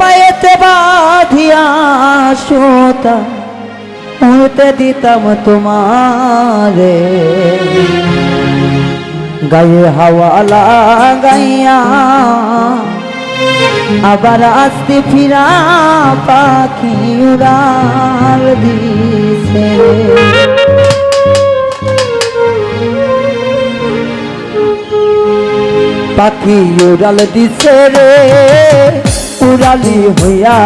পায়েতে বাঁধিয়া সুতা উড়তে দিতাম তোমারে। গায়ে হাওয়া লাগাইয়া আবার আসতে ফিরা পাখি উড়াল দিছে। পাখি উড়াল দিছে রে। উড়ালি হইয়া,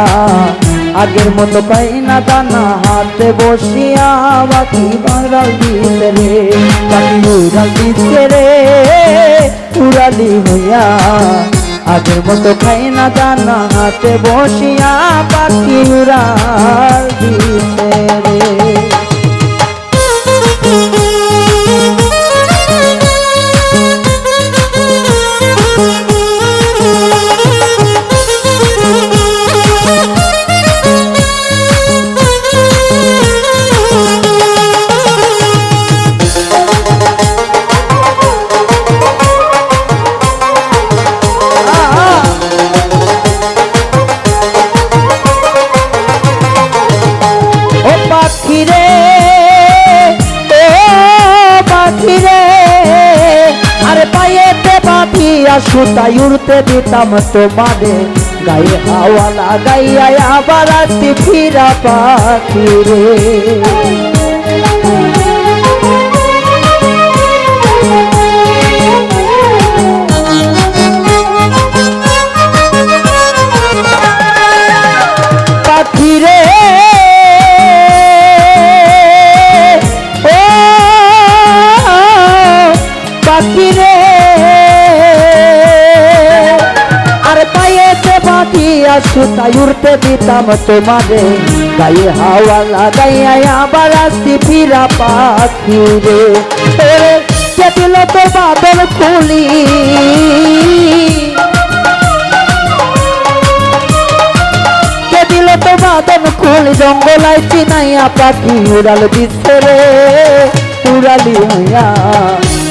আগের মতো পাই না দানা হাতে বসিয়া পাখি উড়াল দিছে রে পাখি উড়াল দিছে রে। উড়ালি হইয়া, আগের মতো খাই না দানা হাতে বসিয়া পাখি উড়াল দিছে রে। বাঁধিয়া সুতাই উড়তে দিতাম তোমারে। গায়ে হাওয়া লাগাইয়া আবার ফিরা পাখি রে বাঁধিয়া সুতাই উড়তে দিতাম তোমারে। গায়ে হাওয়া লাগাইয়া আবার আসতি ফিরা পাখি রে। ওরে, কে দিল তো বাদল খুলি? কে দিল তো বাদন কুল জঙ্গলাই চিনাইয়া পাখি উড়াল দিচ্ছে রে।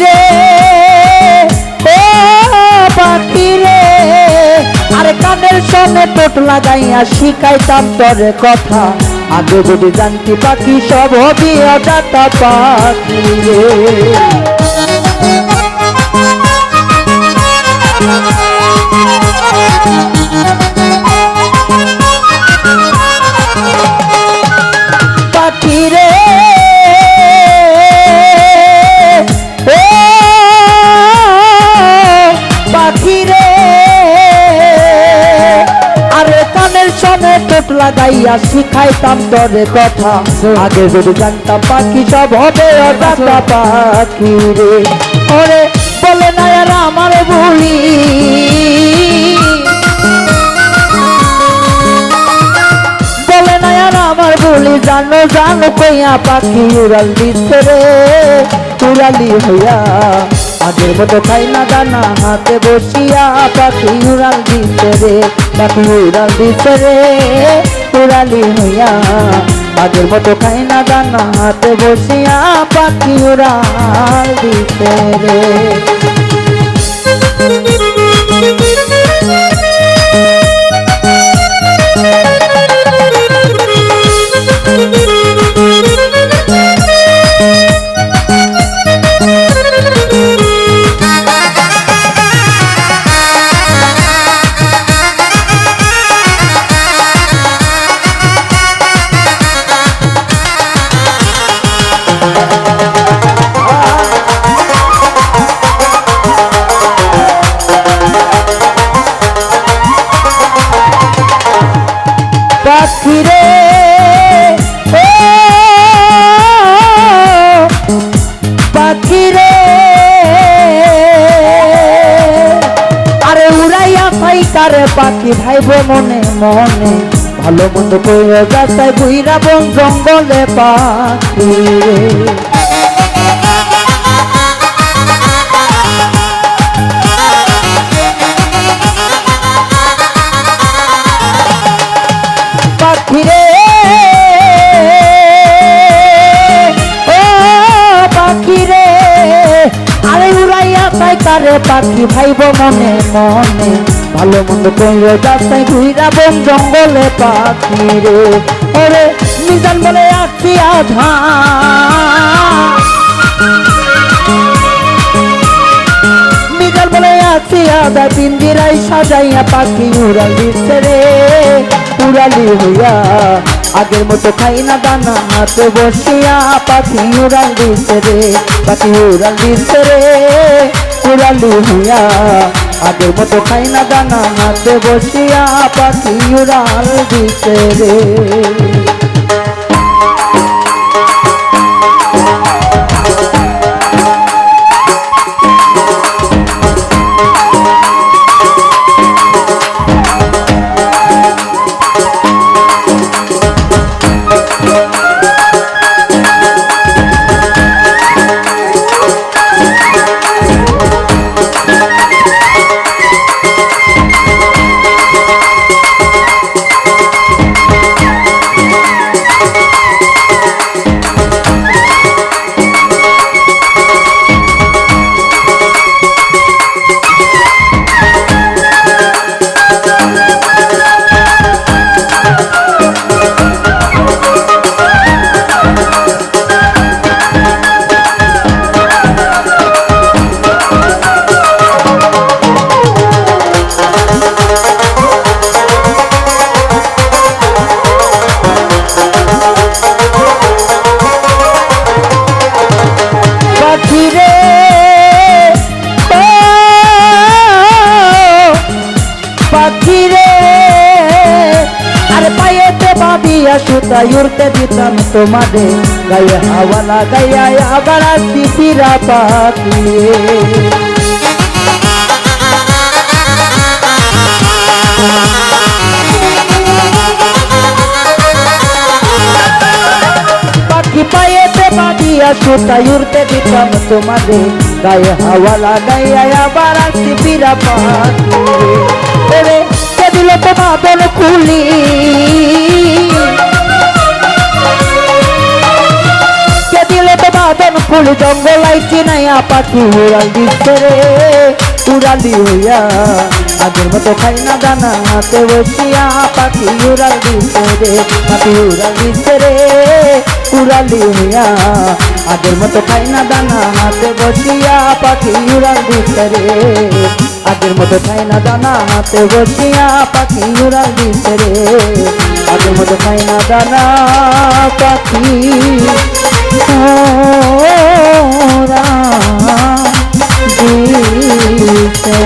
রে ও পাখি রে আর কানের সঙ্গে টোট লাগাইয়া শিখাইতাম তোরে কথা। আগে যদি জানতি পাখি সব হবি অজাতা পাখি রে টোট লাগাইয়া শিখাইতাম তোরে কথা। আগে যদি জানতাম পাখি সব হবে অজাতা পাখি রে। ওরে বলে না আর আমার বলি। বলে না আর আমার বলি, জানো জানো কইয়া পাখি উড়াল দিচ্ছে রে উড়ালি হইয়া, আগের মতো খাই না দানা, হাতে বসিয়া পাখি উড়াল দিচ্ছে পাখি উড়াল দিচ্ছে রে উড়ালি হইয়া আগের মতো খাই না দানা হাতে বসিয়া পাখি উড়াল দিচ্ছে পাখি ভাইব মনে মনে, ভালো মন্দ কইয়া যাতাই বুইরা বন জঙ্গলে পাখি কারে পাখি ভাইব মনে মনে। ভালো মন্দ কইরে যাতাই ঘুইরা বন জঙ্গলে পাখি রে। ওরে, মিজান বলে আসছি আধা মিজান বলে আছি আদা পিন্দিরাই সাজাইয়া পাখি উড়াল দিচ্ছে রে। উড়ালি হইয়া, আগের মতো খাই না দানা হাতে বসিয়া পাখি উড়াল দিচ্ছে রে। পাখি উড়াল রে। উড়ালি হইয়া আগের মতো খাই না দানা হাতে বসিয়া পাখি উড়াল দিচ্ছে রে বাঁধিয়া সুতাই উড়তে দিতাম তোমাদের গায়ে হাওয়া লাগাইয়া আবার আসি ফিরা পাখি রে। পাখি পায়েতে বাঁধিয়া সুতাই উড়তে দিতাম তোমাদের গায়ে হাওয়া লাগাইয়া আবার আসি ফিরা পাখি রে। ফুল জঙ্গলাই চিনাইয়া পাখি উড়াল দিচ্ছে রে, উড়ালি হইয়া। আগের মতো খাই না দানা, হাতে বসিয়া পাখি উড়াল দিচ্ছে রে, পাখি উড়াল দিচ্ছে রে, উড়ালি হইয়া। আগের মতো খাই না দানা, হাতে বসিয়া পাখি উড়াল দিচ্ছে রে। আগের মতো খাই না দানা, হাতে বসিয়া পাখি উড়াল দিচ্ছে রে। আগের মতো খাই না দানা, পাখি ওরা দিতে